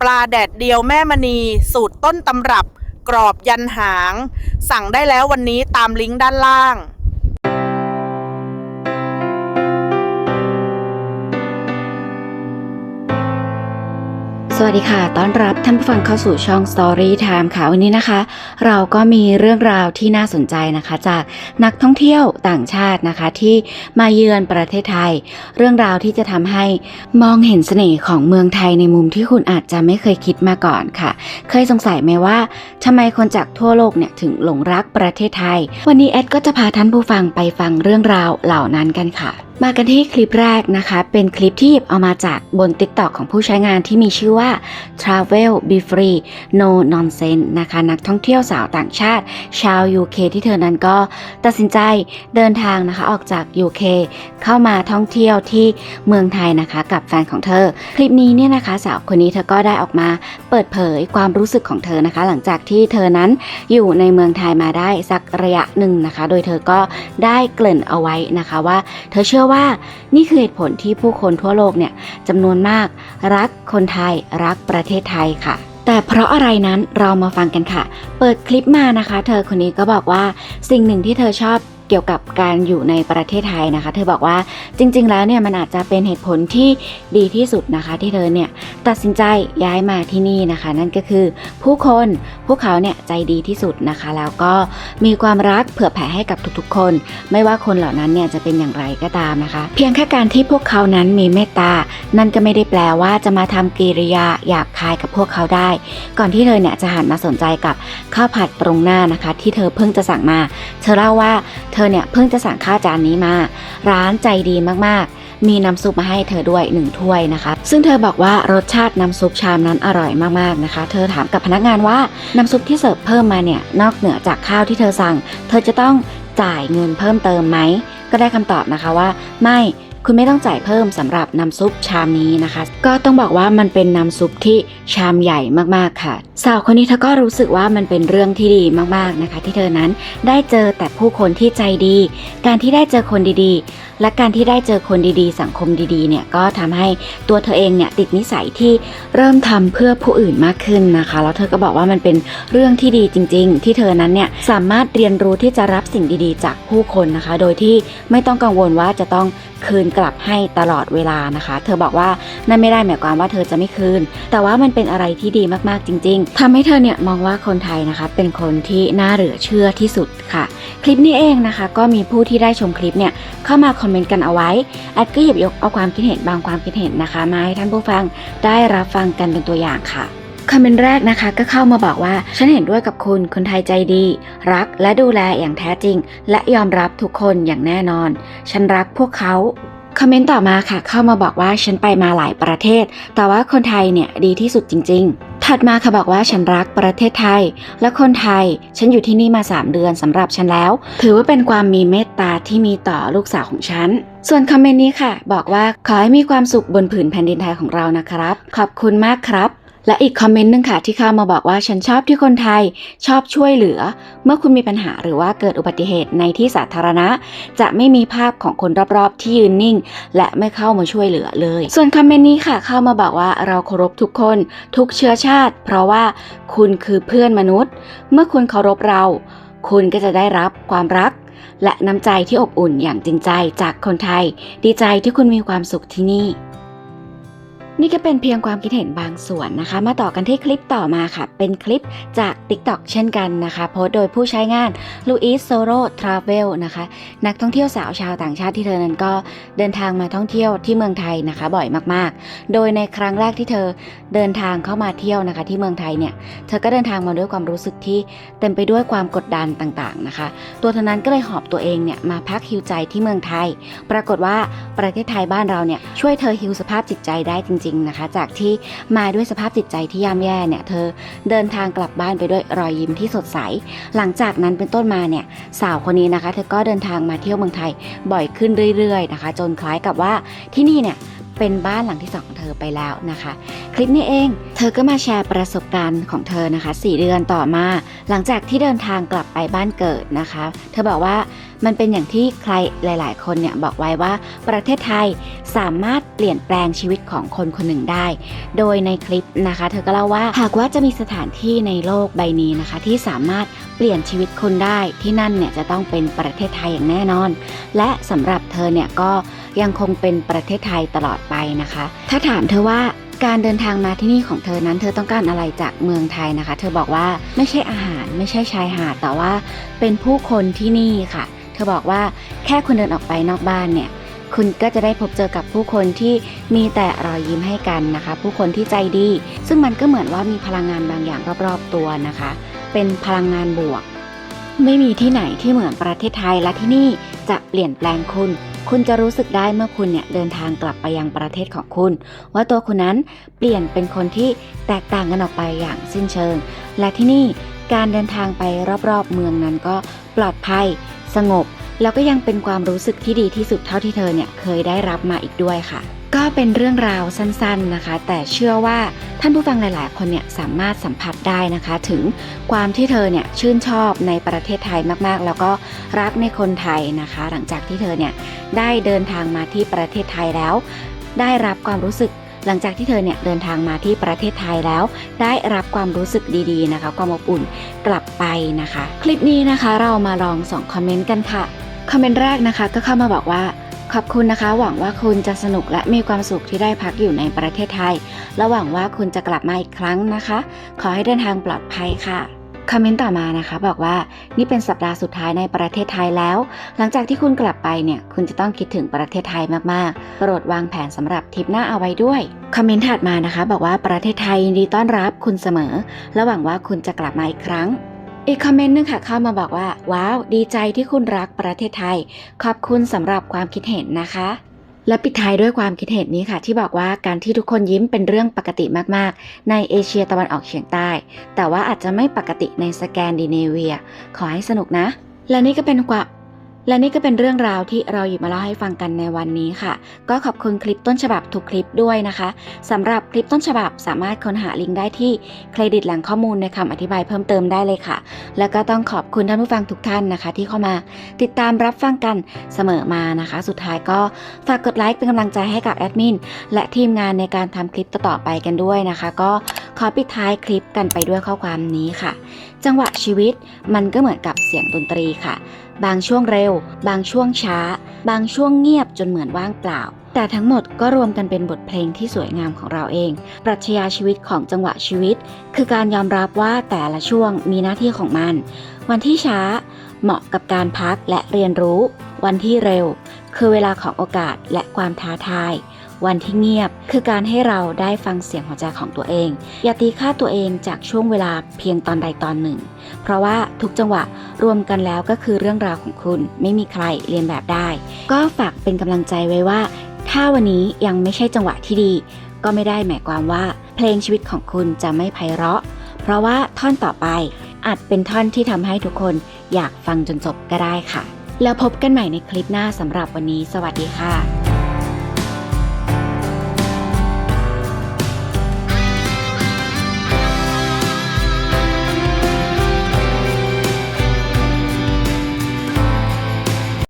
ปลาแดดเดียวแม่มณี สูตรต้นตำรับ กรอบยันหาง สั่งได้แล้ววันนี้ตามลิงก์ด้านล่าง สวัสดีค่ะ ต้อนรับท่านผู้ฟังเข้าสู่ช่อง Story Time ค่ะ วันนี้นะคะ เราก็มีเรื่องราวที่น่าสนใจนะคะ จากนักท่องเที่ยวต่างชาตินะคะ ที่มาเยือนประเทศไทย เรื่องราวที่จะทำให้มองเห็นเสน่ห์ของเมืองไทยในมุมที่คุณอาจจะไม่เคยคิดมาก่อนค่ะ เคยสงสัยไหมว่าทำไมคนจากทั่วโลกเนี่ยถึงหลงรักประเทศไทย วันนี้แอดก็จะพาท่านผู้ฟังไปฟังเรื่องราวเหล่านั้นกันค่ะ มากันที่คลิปแรกนะคะ เป็นคลิปที่หยิบเอามาจากบน TikTok ของผู้ใช้งานที่มีชื่อว่า Travel Be Free No Nonsense นะคะ นักท่องเที่ยวสาวต่างชาติ ชาว UK ที่เธอนั้นก็ตัดสินใจเดินทางนะคะออกจาก UK เข้ามาท่องเที่ยวที่เมืองไทยนะคะ กับแฟนของเธอ คลิปนี้เนี่ยนะคะ สาวคนนี้เธอก็ได้ออกมาเปิดเผยความรู้สึกของเธอนะคะ หลังจากที่เธอนั้นอยู่ในเมืองไทยมาได้สักระยะหนึ่งนะคะ โดยเธอก็ได้เกริ่นเอาไว้นะคะว่าเธอเชื่อว่านี่คือเหตุผลที่ผู้คนทั่วโลกเนี่ยจำนวนมาก รักคนไทยรักประเทศไทยค่ะ แต่เพราะอะไรนั้นเรามาฟังกันค่ะ เปิดคลิปมานะคะ เธอคนนี้ก็บอกว่าสิ่งหนึ่งที่เธอชอบ เกี่ยวกับการอยู่ในประเทศไทยนะคะ เธอบอกว่าจริง ๆ แล้วเนี่ยมันอาจจะเป็นเหตุผลที่ดีที่สุดนะคะ ที่เธอเนี่ยตัดสินใจย้ายมาที่นี่นะคะ นั่นก็คือผู้คนพวกเขาเนี่ยใจดีที่สุดนะคะ แล้วก็มีความรักเผื่อแผ่ให้กับทุกๆ คน ไม่ว่าคนเหล่านั้นเนี่ยจะเป็นอย่างไรก็ตามนะคะ เพียงแค่การที่พวกเขานั้นมีเมตตา นั่นก็ไม่ได้แปลว่าจะมาทำกิริยาหยาบคายกับพวกเขาได้ ก่อนที่เธอเนี่ยจะหันมาสนใจกับข้าวผัดตรงหน้านะคะ ที่เธอเพิ่งจะสั่งมา เธอเล่าว่าเธอเนี่ยเพิ่งจะสั่งข้าวจานนี้มา ร้านใจดีมากๆ มีน้ำซุปมาให้เธอด้วยหนึ่งถ้วยนะคะ ซึ่งเธอบอกว่ารสชาติน้ำซุปชามนั้นอร่อยมากๆนะคะ เธอถามกับพนักงานว่าน้ำซุปที่เสิร์ฟเพิ่มมาเนี่ยนอกเหนือจากข้าวที่เธอสั่ง เธอจะต้องจ่ายเงินเพิ่มเติมไหมก็ได้คำตอบนะคะว่า ไม่ คุณไม่ต้องจ่ายเพิ่มสำหรับน้ำซุปชามนี้นะคะ ก็ต้องบอกว่ามันเป็นน้ำซุปที่ชามใหญ่มากๆค่ะ สาวคนนี้เธอก็รู้สึกว่ามันเป็นเรื่องที่ดีมากๆนะคะ ที่เธอนั้นได้เจอแต่ผู้คนที่ใจดี การที่ได้เจอคนดีๆ และการที่ได้เจอคนดีๆ สังคมดีๆเนี่ยก็ทำให้ตัวเธอเองเนี่ยติดนิสัยที่เริ่มทำเพื่อผู้อื่นมากขึ้นนะคะแล้วเธอก็บอกว่ามันเป็นเรื่องที่ดีจริง ๆ ที่เธอนั้นเนี่ยสามารถเรียนรู้ที่จะรับสิ่งดีๆ จากผู้คนนะคะ โดยที่ไม่ต้องกังวลว่าจะต้องคืนกลับให้ตลอดเวลานะคะ เธอบอกว่านั่นไม่ได้หมายความว่าเธอจะไม่คืน แต่ว่ามันเป็นอะไรที่ดีมากๆจริง ๆทำให้เธอเนี่ยมองว่าคนไทยนะคะเป็นคนที่น่าเหลือเชื่อที่สุดค่ะ คลิปนี้เองนะคะ ก็มีผู้ที่ได้ชมคลิปเนี่ยเข้ามาคอมเมนต์กันเอาไว้แอดก็หยิบยกเอาความคิดเห็นบางความคิดเห็นนะคะมาให้ท่านผู้ฟังได้รับฟังกันเป็นตัวอย่างค่ะคอมเมนต์แรกนะคะก็เข้ามาบอกว่า ฉันเห็นด้วยกับคุณคนไทยใจดี รักและดูแลอย่างแท้จริง และยอมรับทุกคนอย่างแน่นอน ฉันรักพวกเขา คอมเมนต์ต่อมาค่ะ เข้ามาบอกว่าฉันไปมาหลายประเทศ แต่ว่าคนไทยเนี่ยดีที่สุดจริง ๆ ถัดมาค่ะบอกว่าฉันรักประเทศไทย และคนไทย ฉันอยู่ที่นี่มา 3 เดือนสำหรับฉันแล้ว ถือว่าเป็นความมีเมตตาที่มีต่อลูกสาวของฉัน ส่วนคอมเมนต์นี้ค่ะ บอกว่าขอให้มีความสุขบนผืนแผ่นดินไทยของเรานะครับ ขอบคุณมากครับ และอีกคอมเมนต์หนึงค่ะที่เข้ามาบอกว่าฉันชอบที่คนไทยชอบช่วยเหลือ เมื่อคุณมีปัญหาหรือว่าเกิดอุบัติเหตุในที่สาธารณะ จะไม่มีภาพของคนรอบๆ ที่ยืนนิ่ง และไม่เข้ามาช่วยเหลือเลย ส่วนคอมเมนต์นี้ค่ะเข้ามาบอกว่าเราเคารพทุกคน ทุกเชื้อชาติ เพราะว่าคุณคือเพื่อนมนุษย์ เมื่อคุณเคารพเรา คุณก็จะได้รับความรักและน้ำใจที่อบอุ่นอย่างจริงใจจากคนไทย ดีใจที่คุณมีความสุขที่นี่ นี่ก็เป็นเพียงความคิดเห็นบางส่วนนะคะ มาต่อกันที่คลิปต่อมาค่ะ เป็นคลิปจาก TikTok เช่นกันนะคะ โพสโดยผู้ใช้งานลูอิสโซโรทราเวลนะคะ นักท่องเที่ยวสาวชาวต่างชาติที่เธอนั้นก็เดินทางมาท่องเที่ยวที่เมืองไทยนะคะ บ่อยมากๆ โดยในครั้งแรกที่เธอเดินทางเข้ามาเที่ยวนะคะ ที่เมืองไทยเนี่ย เธอก็เดินทางมาด้วยความรู้สึกที่เต็มไปด้วยความกดดันต่างๆนะคะ ตัวเธอนั้นก็เลยหอบตัวเองเนี่ยมาพักฮิวใจที่เมืองไทย ปรากฏว่าประเทศไทยบ้านเราเนี่ยช่วยเธอฮิวสภาพจิตใจได้จริงริง ๆนะคะ จากที่มาด้วยสภาพจิตใจที่ย่ำแย่เนี่ยเธอเดินทางกลับบ้านไปด้วยรอยยิ้มที่สดใส หลังจากนั้นเป็นต้นมาเนี่ยสาวคนนี้นะคะ เธอก็เดินทางมาเที่ยวเมืองไทยบ่อยขึ้นเรื่อยๆนะคะ จนคล้ายกับว่าที่นี่เนี่ยเป็นบ้านหลังที่สองของเธอไปแล้วนะคะ คลิปนี้เอง เธอก็มาแชร์ประสบการณ์ของเธอนะคะ 4 เดือนต่อมา หลังจากที่เดินทางกลับไปบ้านเกิดนะคะ เธอบอกว่า มันเป็นอย่างที่ใครหลาย ๆ คนเนี่ยบอกไว้ว่าประเทศไทยสามารถเปลี่ยนแปลงชีวิตของคนคนหนึ่งได้ โดยในคลิปนะคะ เธอก็เล่าว่าหากว่าจะมีสถานที่ในโลกใบนี้นะคะ ที่สามารถเปลี่ยนชีวิตคนได้ที่นั่นเนี่ยจะต้องเป็นประเทศไทยอย่างแน่นอน และสำหรับเธอเนี่ยก็ยังคงเป็นประเทศไทยตลอดไปนะคะ ถ้าถามเธอว่าการเดินทางมาที่นี่ของเธอนั้น เธอต้องการอะไรจากเมืองไทยนะคะ เธอบอกว่าไม่ใช่อาหารไม่ใช่ชายหาดแต่ว่าเป็นผู้คนที่นี่ค่ะ เธอบอกว่าแค่คุณเดินออกไปนอกบ้านเนี่ย คุณก็จะได้พบเจอกับผู้คนที่มีแต่รอยยิ้มให้กันนะคะ ผู้คนที่ใจดี ซึ่งมันก็เหมือนว่ามีพลังงานบางอย่างรอบๆตัวนะคะ เป็นพลังงานบวก ไม่มีที่ไหนที่เหมือนประเทศไทยและที่นี่จะเปลี่ยนแปลงคุณคุณจะรู้สึกได้เมื่อคุณเนี่ยเดินทางกลับไปยังประเทศของคุณ ว่าตัวคุณนั้นเปลี่ยนเป็นคนที่แตกต่างกันออกไปอย่างสิ้นเชิง และที่นี่การเดินทางไปรอบๆเมืองนั้นก็ปลอดภัย สงบ แล้วก็ยังเป็นความรู้สึกที่ดีที่สุดเท่าที่เธอเนี่ยเคยได้รับมาอีกด้วยค่ะ ก็เป็นเรื่องราวสั้นๆนะคะ แต่เชื่อว่าท่านผู้ฟังหลาย ๆ คนเนี่ยสามารถสัมผัสได้นะคะ ถึงความที่เธอเนี่ยชื่นชอบในประเทศไทยมากๆ แล้วก็รักในคนไทยนะคะ หลังจากที่เธอเนี่ยได้เดินทางมาที่ประเทศไทยแล้ว ได้รับความรู้สึก หลังจากที่เธอเนี่ยเดินทางมาที่ประเทศไทยแล้ว ได้รับความรู้สึกดีๆนะคะความอบอุ่นกลับไปนะคะ คลิปนี้นะคะเรามาลองส่องคอมเมนต์กันค่ะคอมเมนต์แรกนะคะก็เข้ามาบอกว่าขอบคุณนะคะ หวังว่าคุณจะสนุกและมีความสุขที่ได้พักอยู่ในประเทศไทย และหวังว่าคุณจะกลับมาอีกครั้งนะคะ ขอให้เดินทางปลอดภัยค่ะ คอมเมนต์ต่อมานะคะบอกว่านี่เป็นสัปดาห์สุดท้ายในประเทศไทยแล้ว หลังจากที่คุณกลับไปเนี่ย คุณจะต้องคิดถึงประเทศไทยมากๆ โปรดวางแผนสำหรับทริปหน้าเอาไว้ด้วยคอมเมนต์ถัดมานะคะ บอกว่าประเทศไทยยินดีต้อนรับคุณเสมอ และหวังว่าคุณจะกลับมาอีกครั้ง อีกคอมเมนต์นึงค่ะเข้ามาบอกว่า ว้าว ดีใจที่คุณรักประเทศไทย ขอบคุณสำหรับความคิดเห็นนะคะ และปิดท้ายด้วยความคิดเห็นนี้ค่ะ ที่บอกว่าการที่ทุกคนยิ้มเป็นเรื่องปกติมากๆ ในเอเชียตะวันออกเฉียงใต้ แต่ว่าอาจจะไม่ปกติในสแกนดิเนเวีย ขอให้สนุกนะ และนี่ก็เป็นความ และนี่ก็เป็นเรื่องราวที่เราหยิบมาเล่าให้ฟังกันในวันนี้ค่ะ ก็ขอบคุณคลิปต้นฉบับทุกคลิปด้วยนะคะสำหรับคลิปต้นฉบับสามารถค้นหาลิงก์ได้ที่เครดิตหล่งข้อมูลในคำอธิบายเพิ่มเติมได้เลยค่ะ แล้วก็ต้องขอบคุณท่านผู้ฟังทุกท่านนะคะ ที่เข้ามาติดตามรับฟังกันเสมอมานะคะ สุดท้ายก็ฝากกดไลค์เป็นกำลังใจให้กับแอดมินและทีมงานในการทำคลิปต่อๆไปกันด้วยนะคะ ก็ขอปิดท้ายคลิปกันไปด้วยข้อความนี้ค่ะ จังหวะชีวิตมันก็เหมือนกับเสียงดนตรีค่ะ บางช่วงเร็ว บางช่วงช้า บางช่วงเงียบจนเหมือนว่างเปล่า แต่ทั้งหมดก็รวมกันเป็นบทเพลงที่สวยงามของเราเอง ปรัชญาชีวิตของจังหวะชีวิต คือการยอมรับว่าแต่ละช่วงมีหน้าที่ของมัน วันที่ช้าเหมาะกับการพักและเรียนรู้ วันที่เร็ว คือเวลาของโอกาสและความท้าทาย วันที่เงียบคือการให้เราได้ฟังเสียงหัวใจของตัวเอง อย่าตีค่าตัวเองจากช่วงเวลาเพียงตอนใดตอนหนึ่ง เพราะว่าทุกจังหวะรวมกันแล้วก็คือเรื่องราวของคุณไม่มีใครเรียนแบบได้ ก็ฝากเป็นกำลังใจไว้ว่า ถ้าวันนี้ยังไม่ใช่จังหวะที่ดี ก็ไม่ได้หมายความว่า เพลงชีวิตของคุณจะไม่ไพเราะ เพราะว่าท่อนต่อไปอาจเป็นท่อนที่ทำให้ทุกคนอยากฟังจนจบก็ได้ค่ะ แล้วพบกันใหม่ในคลิปหน้าสำหรับวันนี้ สวัสดีค่ะ